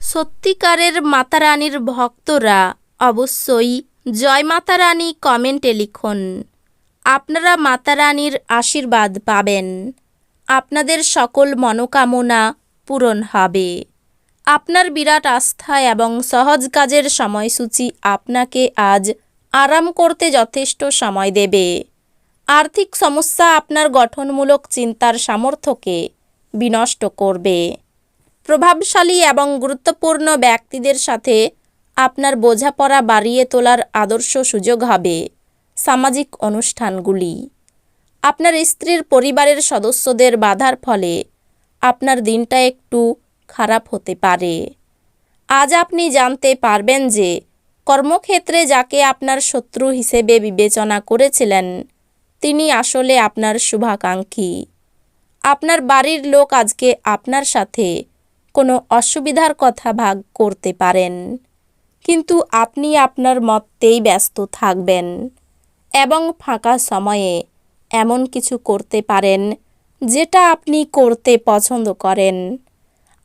সত্যিকারের মাতারানীর ভক্তরা অবশ্যই জয় মাতারানী কমেন্টে লিখুন। আপনারা মাতারানীর আশীর্বাদ পাবেন। আপনাদের সকল মনোকামনা পূরণ হবে। আপনার বিরাট আস্থা এবং সহজ কাজের সময়সূচি আপনাকে আজ আরাম করতে যথেষ্ট সময় দেবে। আর্থিক সমস্যা আপনার গঠনমূলক চিন্তার সামর্থ্যকে বিনষ্ট করবে। প্রভাবশালী এবং গুরুত্বপূর্ণ ব্যক্তিদের সাথে আপনার বোঝাপড়া বাড়িয়ে তোলার আদর্শ সুযোগ হবে সামাজিক অনুষ্ঠানগুলি। আপনার স্ত্রীর পরিবারের সদস্যদের বাধার ফলে আপনার দিনটা একটু খারাপ হতে পারে। আজ আপনি জানতে পারবেন যে কর্মক্ষেত্রে যাকে আপনার শত্রু হিসেবে বিবেচনা করেছিলেন, তিনি আসলে আপনার শুভাকাঙ্ক্ষী। আপনার বাড়ির লোক আজকে আপনার সাথে কোনো অসুবিধার কথা ভাগ করতে পারেন। কিন্তু আপনি আপনার মতেই ব্যস্ত থাকবেন এবং ফাঁকা সময়ে এমন কিছু করতে পারেন যেটা আপনি করতে পছন্দ করেন।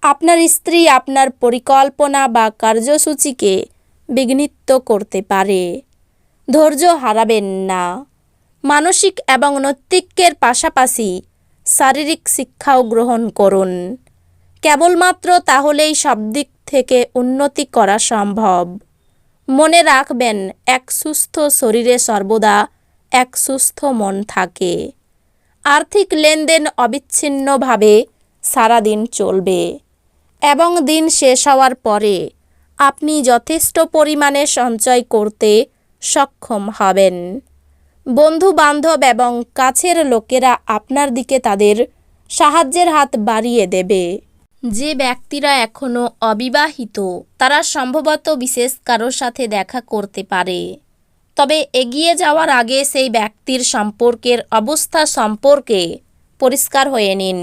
আপনার স্ত্রী আপনার পরিকল্পনা বা কার্যসূচিকে বিঘ্নিত করতে পারে। ধৈর্য হারাবেন না। মানসিক এবং নৈতিকের পাশাপাশি শারীরিক শিক্ষাও গ্রহণ করুন। কেবলমাত্র তাহলেই সব দিক থেকে উন্নতি করা সম্ভব। মনে রাখবেন, এক সুস্থ শরীরে সর্বদা এক সুস্থ মন থাকে। আর্থিক লেনদেন অবিচ্ছিন্নভাবে সারাদিন চলবে এবং দিন শেষ হওয়ার পরে আপনি যথেষ্ট পরিমাণে সঞ্চয় করতে সক্ষম হবেন। বন্ধু বান্ধব এবং কাছের লোকেরা আপনার দিকে তাদের সাহায্যের হাত বাড়িয়ে দেবে। যে ব্যক্তিরা এখনও অবিবাহিত, তারা সম্ভবত বিশেষ কারোর সাথে দেখা করতে পারে। তবে এগিয়ে যাওয়ার আগে সেই ব্যক্তির সম্পর্কের অবস্থা সম্পর্কে পরিষ্কার হয়ে নিন।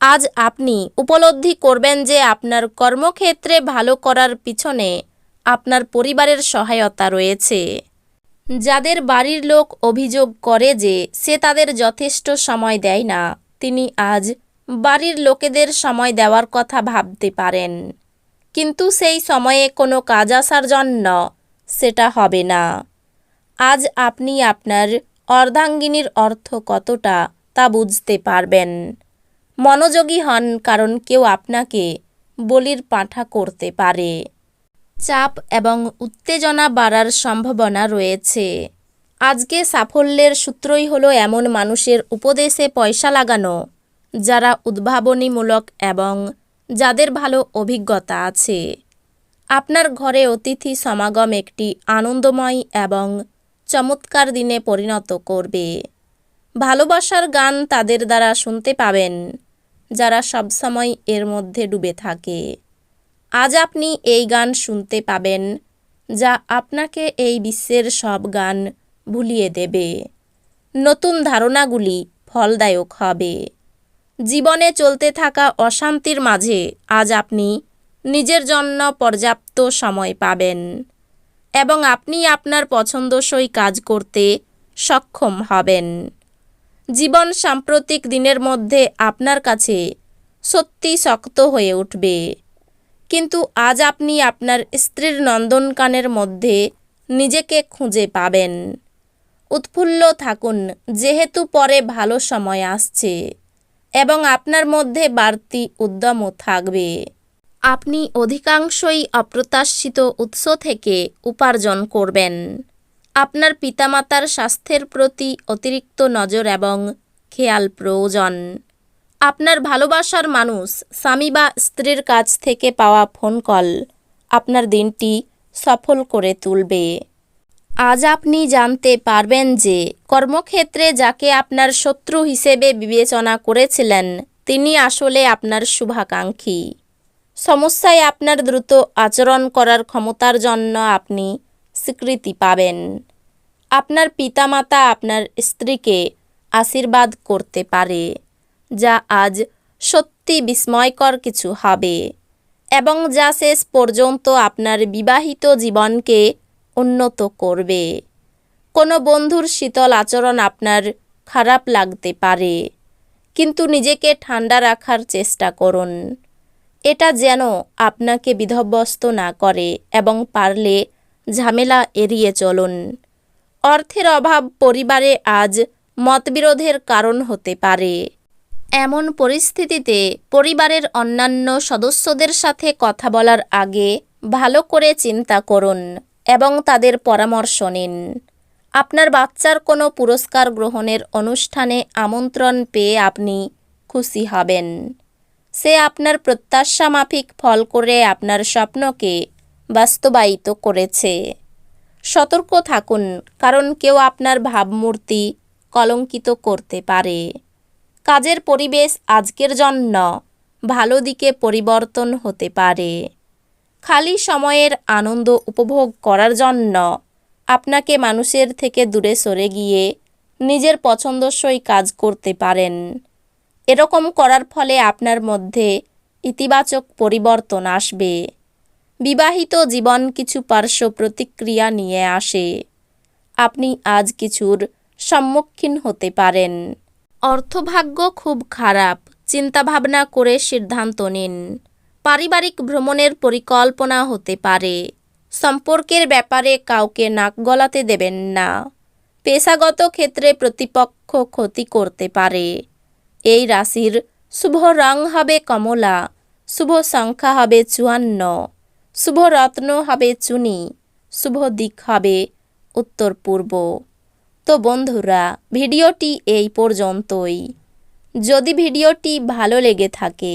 আজ আপনি উপলব্ধি করবেন যে আপনার কর্মক্ষেত্রে ভালো করার পিছনে আপনার পরিবারের সহায়তা রয়েছে। যাদের বাড়ির লোক অভিযোগ করে যে সে তাদের যথেষ্ট সময় দেয় না, তিনি আজ বাড়ির লোকেদের সময় দেওয়ার কথা ভাবতে পারেন। কিন্তু সেই সময়ে কোনো কাজ আসার জন্য সেটা হবে না। আজ আপনি আপনার অর্ধাঙ্গিনীর অর্থ কতটা তা বুঝতে পারবেন। মনোযোগী হন, কারণ কেউ আপনাকে বলির পাঁঠা করতে পারে। চাপ এবং উত্তেজনা বাড়ার সম্ভাবনা রয়েছে। আজকে সাফল্যের সূত্রই হলো এমন মানুষের উপদেশে পয়সা লাগানো। যারা উদ্ভাবনীমূলক এবং যাদের ভালো অভিজ্ঞতা আছে। আপনার ঘরে অতিথি সমাগম একটি আনন্দময় এবং চমৎকার দিনে পরিণত করবে। ভালোবাসার গান তাদের দ্বারা শুনতে পাবেন, যারা সবসময় এর মধ্যে ডুবে থাকে। আজ আপনি এই গান শুনতে পাবেন, যা আপনাকে এই বিশ্বের সব গান ভুলিয়ে দেবে। নতুন ধারণাগুলি ফলদায়ক হবে। জীবনে চলতে থাকা অশান্তির মাঝে আজ আপনি নিজের জন্য পর্যাপ্ত সময় পাবেন এবং আপনি আপনার পছন্দসই কাজ করতে সক্ষম হবেন। জীবন সাম্প্রতিক দিনের মধ্যে আপনার কাছে সত্যি শক্ত হয়ে উঠবে। কিন্তু আজ আপনি আপনার স্ত্রীর নন্দনকানের মধ্যে নিজেকে খুঁজে পাবেন। উৎফুল্ল থাকুন, যেহেতু পরে ভালো সময় আসছে। এবং আপনার মধ্যে বাড়তি উদ্যমও থাকবে। আপনি অধিকাংশই অপ্রত্যাশিত উৎস থেকে উপার্জন করবেন। আপনার পিতামাতার স্বাস্থ্যের প্রতি অতিরিক্ত নজর এবং খেয়াল প্রয়োজন। আপনার ভালোবাসার মানুষ স্বামী বা স্ত্রীর কাছ থেকে পাওয়া ফোন কল আপনার দিনটি সফল করে তুলবে। আজ আপনি জানতে পারবেন যে কর্মক্ষেত্রে যাকে আপনার শত্রু হিসেবে বিবেচনা করেছিলেন, তিনি আসলে আপনার শুভাকাঙ্ক্ষী। সমস্যায় আপনার দ্রুত আচরণ করার ক্ষমতার জন্য আপনি স্বীকৃতি পাবেন। আপনার পিতামাতা আপনার স্ত্রীকে আশীর্বাদ করতে পারে, যা আজ সত্যি বিস্ময়কর কিছু হবে, এবং যা শেষ পর্যন্ত আপনার বিবাহিত জীবনকে উন্নত করবে। কোনো বন্ধুর শীতল আচরণ আপনার খারাপ লাগতে পারে, কিন্তু নিজেকে ঠান্ডা রাখার চেষ্টা করুন। এটা যেন আপনাকে বিধ্বস্ত না করে এবং পারলে ঝামেলা এড়িয়ে চলুন। অর্থের অভাব পরিবারে আজ মতবিরোধের কারণ হতে পারে। এমন পরিস্থিতিতে পরিবারের অন্যান্য সদস্যদের সাথে কথা বলার আগে ভালো করে চিন্তা করুন। এবং তাদের পরামর্শ নিন। আপনার বাচ্চার কোনো পুরস্কার গ্রহণের অনুষ্ঠানে আমন্ত্রণ পেয়ে আপনি খুশি হবেন। সে আপনার প্রত্যাশা মাফিক ফল করে আপনার স্বপ্নকে বাস্তবায়িত করেছে। সতর্ক থাকুন, কারণ কেউ আপনার ভাবমূর্তি কলঙ্কিত করতে পারে। কাজের পরিবেশ আজকের জন্য ভালো দিকে পরিবর্তন হতে পারে। খালি সময়ের আনন্দ উপভোগ করার জন্য আপনাকে মানুষের থেকে দূরে সরে গিয়ে নিজের পছন্দসই কাজ করতে পারেন। এরকম করার ফলে আপনার মধ্যে ইতিবাচক পরিবর্তন আসবে। বিবাহিত জীবন কিছু পার্শ্ব প্রতিক্রিয়া নিয়ে আসে। আপনি আজ কিছুর সম্মুখীন হতে পারেন। অর্থভাগ্য খুব খারাপ, চিন্তাভাবনা করে সিদ্ধান্ত নিন। পারিবারিক ভ্রমণের পরিকল্পনা হতে পারে। সম্পর্কের ব্যাপারে কাউকে নাক গলাতে দেবেন না। পেশাগত ক্ষেত্রে প্রতিপক্ষ ক্ষতি করতে পারে। এই রাশির শুভ রং হবে কমলা, শুভ সংখ্যা হবে চুয়ান্ন, শুভ রত্ন হবে চুনি, শুভ দিক হবে উত্তর পূর্ব। তো বন্ধুরা, ভিডিওটি এই পর্যন্তই। যদি ভিডিওটি ভালো লেগে থাকে